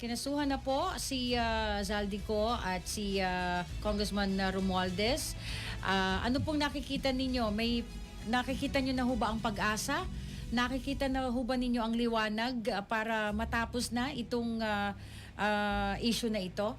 Kinasuhan na po si ah, Zaldico at si ah, Congressman ah, Romualdez. Ah, ano pong nakikita ninyo? May nakikita nyo na ho ba ang pag-asa? Nakikita na ho ba ninyo ang liwanag para matapos na itong ah, ah, issue na ito?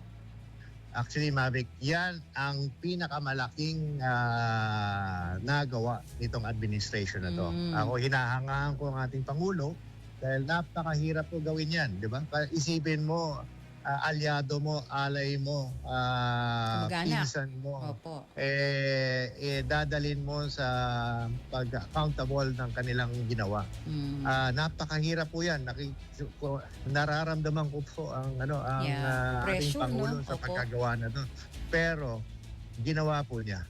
Actually, Mavic, yan ang pinakamalaking ah, nagawa nitong administration na to. Mm. Ako, hinahangaan ko ang ating Pangulo dahil napakahirap po gawin yan, di ba? Isipin mo, ah, alyado mo, alay mo, Kamag-anak. pinsan mo, Opo. eh, eh, dadalin mo sa pag-accountable ng kanilang ginawa. Mm. Ah, napakahirap po 'yan. Naki, ko- nararamdaman ko po ang ano ang Yeah. ah, ating Pressure, pangulo no? sa Opo. pagkagawa na to. Pero ginawa po niya.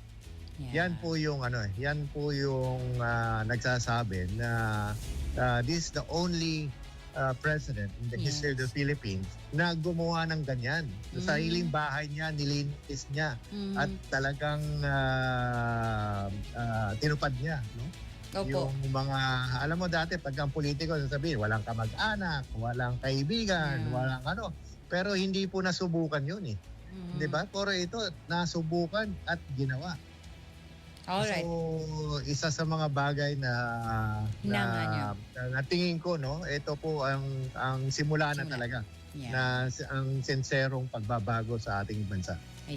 Yeah. Yan po yung ano, eh, yan po yung ah, nagsasabi na ah, this is the only ah, president in the Yes. history of the Philippines na gumawa ng ganyan. Mm. Sa sariling bahay niya, nilinis niya Mm. at talagang ah, ah, tinupad niya, no? Opo. Yung mga, alam mo dati, pag ang politiko sasabihin, walang kamag-anak, walang kaibigan, Yeah. walang ano. Pero hindi po nasubukan yun eh. Mm. Di ba? Pero ito, nasubukan at ginawa. Alright. So, isa sa mga bagay na na, na tingin ko, no, ito po ang ang simula na talaga yeah. na ang senserong pagbabago sa ating bansa.